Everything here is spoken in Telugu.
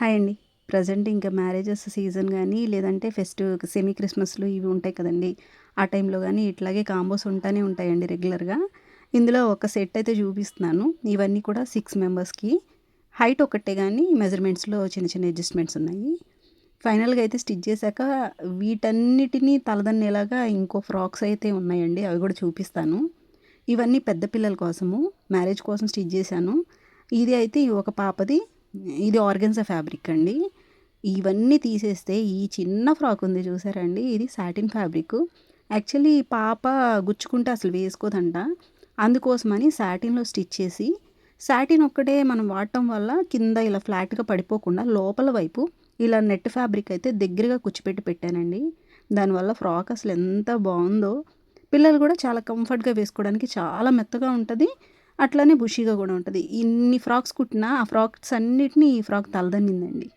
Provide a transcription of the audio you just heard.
హాయ్ అండి. ప్రజెంట్ ఇంకా మ్యారేజెస్ సీజన్ కానీ లేదంటే ఫెస్టివ్ సెమీ క్రిస్మస్లు ఇవి ఉంటాయి కదండి. ఆ టైంలో కానీ ఇట్లాగే కాంబోస్ ఉంటానే ఉంటాయండి రెగ్యులర్గా. ఇందులో ఒక సెట్ అయితే చూపిస్తున్నాను. ఇవన్నీ కూడా సిక్స్ మెంబర్స్కి. హైట్ ఒకటే కానీ మెజర్మెంట్స్లో చిన్న చిన్న అడ్జస్ట్మెంట్స్ ఉన్నాయి. ఫైనల్గా అయితే స్టిచ్ చేశాక వీటన్నిటినీ తలదన్నేలాగా ఇంకో ఫ్రాక్స్ అయితే ఉన్నాయండి. అవి కూడా చూపిస్తాను. ఇవన్నీ పెద్ద పిల్లల కోసము మ్యారేజ్ కోసం స్టిచ్ చేశాను. ఇది అయితే ఒక పాపది ఇది ఆర్గన్సా ఫ్యాబ్రిక్ అండి. ఇవన్నీ తీసేస్తే ఈ చిన్న ఫ్రాక్ ఉంది చూసారండి. ఇది సాటిన్ ఫ్యాబ్రిక్. యాక్చువల్లీ పాప గుచ్చుకుంటే అసలు వేసుకోదంట. అందుకోసమని సాటిన్లో స్టిచ్ చేసి సాటిన్ ఒక్కటే మనం వాడటం వల్ల కింద ఇలా ఫ్లాట్గా పడిపోకుండా లోపల వైపు ఇలా నెట్ ఫ్యాబ్రిక్ అయితే దగ్గరగా కుచ్చిపెట్టి పెట్టానండి. దానివల్ల ఫ్రాక్ అసలు ఎంత బాగుందో. పిల్లలు కూడా చాలా కంఫర్ట్గా వేసుకోవడానికి చాలా మెత్తగా ఉంటుంది. అట్లానే బుషీగా కూడా ఉంటుంది. ఇన్ని ఫ్రాక్స్ కుట్టినా ఆ ఫ్రాక్స్ అన్నిటినీ ఈ ఫ్రాక్ తలదన్నిందండి.